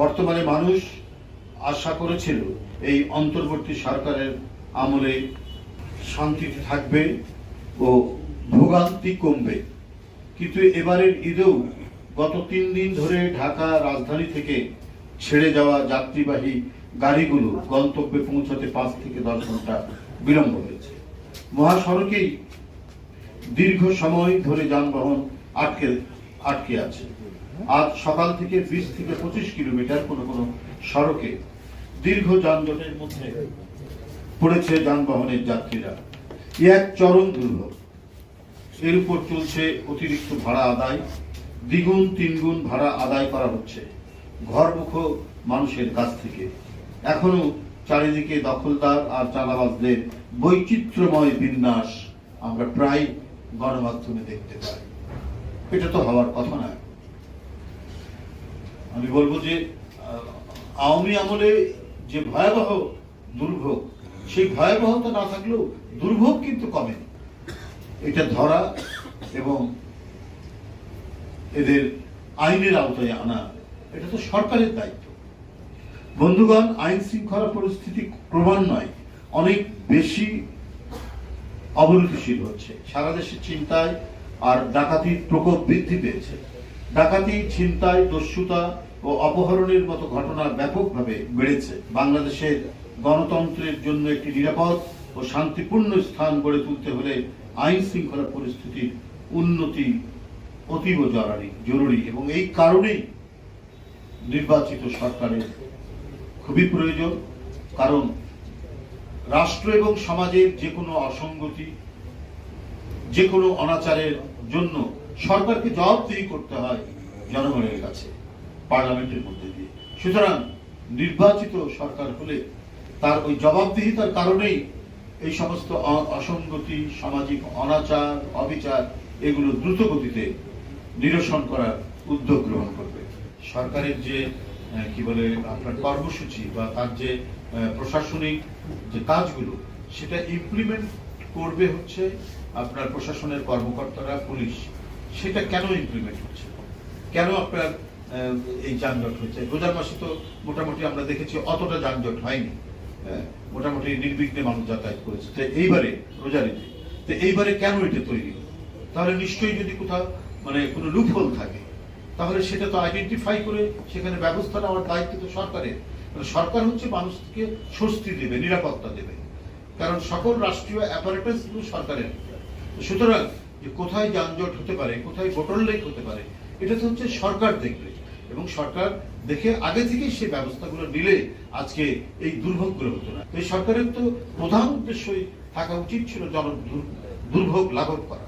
বর্তমানে মানুষ আশা করেছিল এই অন্তর্বর্তী সরকারের আমলে শান্তিতে থাকবে ও ভোগান্তি কমবে। কিন্তু এবারের ঈদেও গত তিন দিন ধরে ঢাকা রাজধানী থেকে ছেড়ে যাওয়া যাত্রীবাহী গাড়িগুলো গন্তব্যে পৌঁছাতে পাঁচ থেকে দশ ঘণ্টা বিলম্ব হয়েছে। মহাসড়কেই দীর্ঘ সময় ধরে যানবাহন আটকে আটকে আছে। আজ সকাল থেকে বিশ থেকে পঁচিশ কিলোমিটার কোনো কোনো সড়কে দীর্ঘ যানজটের মধ্যে পড়েছে যানবাহনের যাত্রীরা। এ এক চরম দুর্ভোগ এর উপর চলছে অতিরিক্ত ভাড়া আদায়, দ্বিগুণ, তিনগুণ ভাড়া আদায় করা হচ্ছে ঘরমুখ মানুষের কাছ থেকে। এখনও চারিদিকে দখলদার আর চালাবাজদের বৈচিত্র্যময় বিন্যাস আমরা প্রায় গণমাধ্যমে দেখতে পাই। এটা তো হওয়ার কথা নয়। আমি বলব যে আওয়ামী আমলে যে ভয়াবহ দুর্ভোগ, সেই ভয়াবহতা না থাকলেও দুর্ভোগ কিন্তু কমে। এটা ধরা এবং এদের আইনের আওতায় আনা, এটা তো সরকারের দায়িত্ব। বন্ধুগণ, আইন শৃঙ্খলা পরিস্থিতি ক্রমান্বয়ে অনেক বেশি অবনতিশীল হচ্ছে। সারা দেশে চিন্তায় আর ডাকাতির প্রকোপ বৃদ্ধি পেয়েছে। ডাকাতি, ছিনতাই, দস্যুতা ও অপহরণের মতো ঘটনা ব্যাপকভাবে বেড়েছে। বাংলাদেশের গণতন্ত্রের জন্য একটি নিরাপদ ও শান্তিপূর্ণ স্থান গড়ে তুলতে হলে আইন শৃঙ্খলা পরিস্থিতির উন্নতি অতীব জরুরি জরুরি এবং এই কারণেই নির্বাচিত সরকারের খুবই প্রয়োজন। কারণ রাষ্ট্র এবং সমাজের যে কোনো অসঙ্গতি, যে কোনো অনাচারের জন্য সরকারকে জবাবদিহি করতে হয় জনগণের কাছে। পার্লামেন্টের মধ্যে দিয়ে। সুতরাং নির্বাচিত সরকার হলে তার ওই জবাবদিহিতার কারণেই এই সমস্ত অসঙ্গতি, সামাজিক অনাচার, অবিচার এগুলো দ্রুত গতিতে নিরসন করার উদ্যোগ গ্রহণ করবে। সরকারের যে কি বলে, আপনার কর্মসূচি বা তার যে প্রশাসনিক যে কাজগুলো, সেটা ইমপ্লিমেন্ট করবে হচ্ছে আপনার প্রশাসনের কর্মকর্তারা, পুলিশ। সেটা কেন ইমপ্লিমেন্ট হচ্ছে? কেন আপনার এই যানজট হচ্ছে রোজার মাসে তো মোটামুটি আমরা দেখেছি অতটা যানজট হয়নি। হ্যাঁ, মোটামুটি নির্বিঘ্নে মানুষ যাতায়াত করেছে। তো এইবারে রোজার ঈদে তো এইবারে কেন এটা তৈরি তাহলে নিশ্চয়ই যদি কোথাও মানে কোনো লুপহোল থাকে তাহলে সেটা তো আইডেন্টিফাই করে সেখানে ব্যবস্থা নেওয়ার দায়িত্ব তো সরকারের। মানে সরকার হচ্ছে মানুষকে স্বস্তি দেবে নিরাপত্তা দেবে। কারণ সকল রাষ্ট্রীয় অ্যাপারেটাসগুলো সরকারের। সুতরাং যে কোথায় যানজট হতে পারে কোথায় বোটলনেক হতে পারে এটা তো হচ্ছে সরকার দেখবে। এবং সরকার দেখে আগে থেকেই সেই ব্যবস্থাগুলো নিলে আজকে এই দুর্ভোগ দুর্ভোগগুলো হতো না। সরকারের তো প্রধান উদ্দেশ্যই থাকা উচিত ছিল জন দুর্ভোগ লাঘব করা।